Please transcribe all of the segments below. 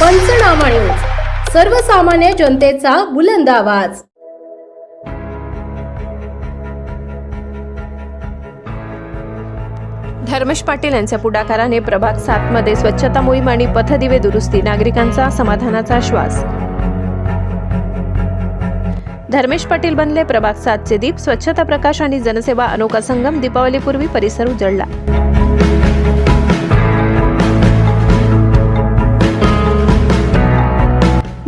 पंचनामा न्यूज सर्वसामान्य जनतेचा बुलंद आवाज. धर्मेश पाटील यांच्या पुढाकाराने प्रभाग सात मध्ये स्वच्छता मोहीम आणि पथदिवे दुरुस्ती नागरिकांचा समाधानाचा श्वास. धर्मेश पाटील बनले प्रभाग सातचे दीप. स्वच्छता प्रकाश आणि जनसेवा अनोखा संगम दीपावलीपूर्वी परिसर उजळला.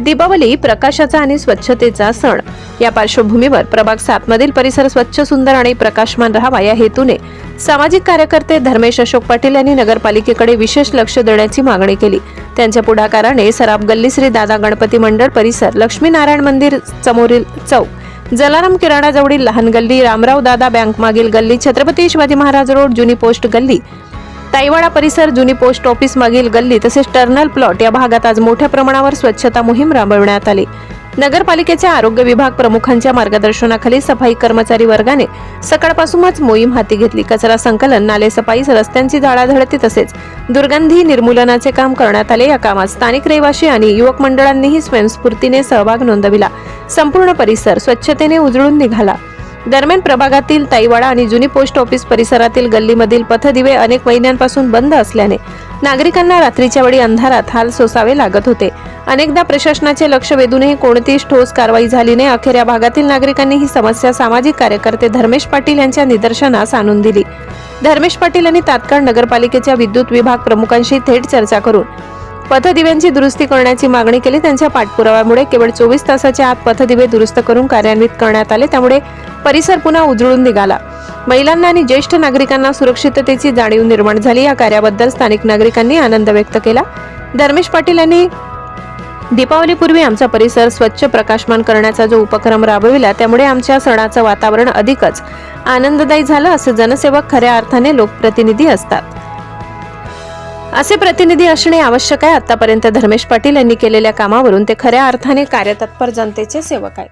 दीपावली प्रकाशाचा आणि स्वच्छतेचा सण. या पार्श्वभूमीवर प्रभाग सात मधील परिसर स्वच्छ सुंदर आणि प्रकाशमान राहावा या हेतूने सामाजिक कार्यकर्ते धर्मेश अशोक पाटील यांनी नगरपालिकेकडे विशेष लक्ष देण्याची मागणी केली. त्यांच्या पुढाकाराने सराफ गल्ली श्री दादा गणपती मंडळ परिसर लक्ष्मीनारायण मंदिर समोरील चौक जलाराम किराणाजवळील लहान गल्ली रामराव दादा बँक मागील गल्ली छत्रपती शिवाजी महाराज रोड जुनी पोस्ट गल्ली ताईवाडा परिसर जुनी पोस्ट ऑफिस मागील गल्ली तसेच टर्नल प्लॉट या भागात आज मोठ्या प्रमाणावर स्वच्छता मोहीम राबविण्यात आली. नगरपालिकेच्या आरोग्य विभाग प्रमुखांच्या मार्गदर्शनाखाली सफाई कर्मचारी वर्गाने सकाळपासूनच मोहीम हाती घेतली. कचरा संकलन नाले सफाई रस्त्यांची झाडाझडती तसेच दुर्गंधी निर्मूलनाचे काम करण्यात आले. या कामात स्थानिक रहिवासी आणि युवक मंडळांनीही स्वयंस्फूर्तीने सहभाग नोंदविला. संपूर्ण परिसर स्वच्छतेने उजळून निघाला. दरम्यान प्रभागातील ताईवाडा आणि जुनी पोस्ट ऑफिस परिसरातील गल्लीमधील पथदिवे अनेक महिन्यांपासून बंद असल्याने नागरिकांना रात्रीच्या वेळी अंधारात हाल सोसावे लागत होते. अनेकदा प्रशासनाचे लक्ष वेधूनही कोणतीच ठोस कारवाई झाली नाही. अखेर या भागातील नागरिकांनी ही समस्या सामाजिक कार्यकर्ते धर्मेश पाटील यांच्या निदर्शनास आणून दिली. धर्मेश पाटील यांनी तात्काळ नगरपालिकेच्या विद्युत विभाग प्रमुखांशी थेट चर्चा करून पथदिव्यांची दुरुस्ती करण्याची मागणी केली. त्यांच्या पाठपुराव्यामुळे केवळ चोवीस तासाच्या आत पथदिवे दुरुस्त करून कार्यान्वित करण्यात आले. त्यामुळे परिसर पुन्हा उजळून निघाला. महिलांना आणि ज्येष्ठ नागरिकांना सुरक्षिततेची जाणीव निर्माण झाली. या कार्याबद्दल स्थानिक नागरिकांनी आनंद व्यक्त केला. धर्मेश पाटील यांनी दीपावलीपूर्वी आमचा परिसर स्वच्छ प्रकाशमान करण्याचा जो उपक्रम राबविला त्यामुळे आमच्या सणाचं वातावरण अधिकच आनंददायी झालं असं जनसेवक खऱ्या अर्थाने लोकप्रतिनिधी असतात. असे प्रतिनिधी असणे आवश्यक आहे. आतापर्यंत धर्मेश पाटील यांनी केलेल्या कामावरून ते खऱ्या अर्थाने कार्यतत्पर जनतेचे सेवक आहेत.